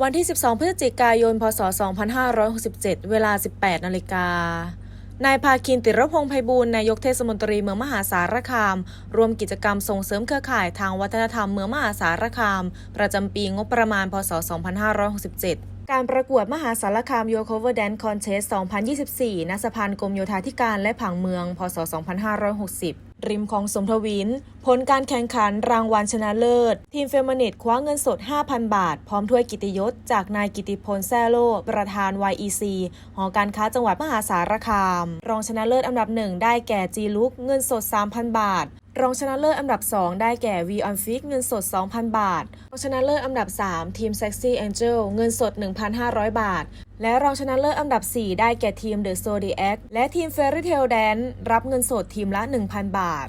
วันที่ 12 พฤศจิกายน พศ 2567 เวลา 18 นาฬิกา นายภาคินติรพงษ์ไพบูลนายกเทศมนตรีเมืองมหาสารคามร่วมกิจกรรมส่งเสริมเครือข่ายทางวัฒนธรรมเมืองมหาสารคาม ประจำปีงบประมาณ พศ 2567 การประกวดมหาสารคาม Your Cover Dance Contest 2024 ณ สะพานกรมโยธาธิการและผังเมือง พศ 2560 ริมของสมทวิน ผลการแข่งขันรางวัลชนะเลิศ ทีมเฟมินิตคว้าเงินสด 5,000 บาท พร้อมถ้วยกิติยศ จากนายกิติพลแซ่โล ประธาน YEC หอการค้าจังหวัดมหาสารคาม รองชนะเลิศอันดับหนึ่งได้แก่จีลุกเงินสด 3,000 บาท รองชนะเลิศอันดับ 2 ได้แก่ V on Fix เงินสด 2,000 บาท รองชนะเลิศอันดับ 3 ทีม Sexy Angel เงินสด 1,500 บาท และรองชนะเลิศอันดับ 4 ได้แก่ทีม The Zodiac และทีม Fairy Tail Dance รับเงินสดทีมละ 1,000 บาท